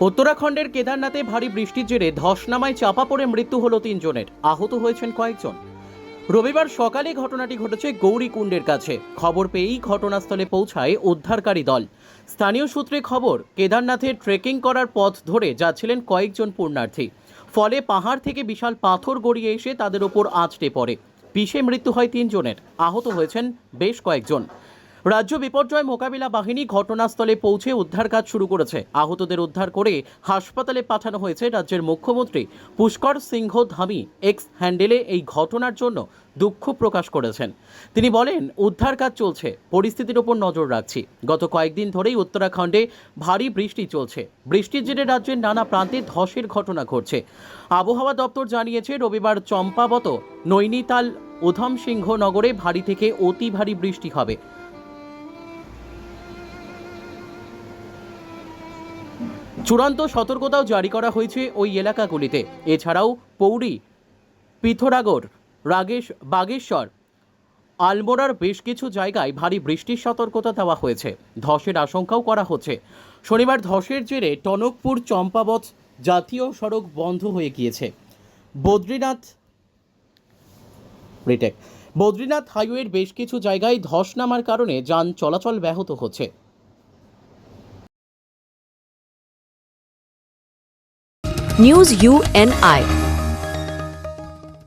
উত্তরাখণ্ডের কেদারনাথে ভারী বৃষ্টির জেরে ধস নামায় চাপা পড়ে মৃত্যু হলো তিনজনের। আহত হয়েছেন কয়েকজন। রবিবার সকালে ঘটনাটি ঘটেছে গৌরীকুণ্ডের কাছে। খবর পেয়েই ঘটনাস্থলে পৌঁছায় উদ্ধারকারী দল। স্থানীয় সূত্রে খবর, কেদারনাথে ট্রেকিং করার পথ ধরে যাচ্ছিলেন কয়েকজন পুণ্যার্থী। ফলে পাহাড় থেকে বিশাল পাথর গড়িয়ে এসে তাদের ওপর আঁচড়ে পড়ে। পিষে মৃত্যু হয় তিনজনের। আহত হয়েছেন বেশ কয়েকজন। রাজ্য বিপর্যয় মোকাবিলা বাহিনী ঘটনাস্থলে পৌঁছে উদ্ধার কাজ শুরু করেছে। আহতদের উদ্ধার করে হাসপাতালে পাঠানো হয়েছে রাজ্যের মুখ্যমন্ত্রী পুষ্কর সিংহ ধামি এক্স হ্যান্ডেলে এই ঘটনার জন্য দুঃখ প্রকাশ করেছেন। তিনি বলেন, উদ্ধার কাজ চলছে, পরিস্থিতির ওপর নজর রাখছি। গত কয়েকদিন ধরেই উত্তরাখণ্ডে ভারী বৃষ্টি চলছে। বৃষ্টির জেরে রাজ্যের নানা প্রান্তে ধসের ঘটনা ঘটছে। আবহাওয়া দপ্তর জানিয়েছে, রবিবার চম্পাবত, নৈনিতাল উধম সিংহ নগরে ভারী থেকে অতি ভারী বৃষ্টি হবে। চূড়ান্ত সতর্কতাও জারি করা হয়েছে ওই এলাকাগুলিতে। এছাড়াও পৌরি, পিথোরাগড়, রাগেশ, বাগেশ্বর, আলমোড়ার বেশ কিছু জায়গায় ভারী বৃষ্টির সতর্কতা দেওয়া হয়েছে। ধসের আশঙ্কাও করা হচ্ছে। শনিবার ধসের জেরে টনকপুর চম্পাবত জাতীয় সড়ক বন্ধ হয়ে গিয়েছে। বদ্রীনাথ বদ্রীনাথ হাইওয়ের বেশ কিছু জায়গায় ধস নামার কারণে যান চলাচল ব্যাহত হচ্ছে। News UNI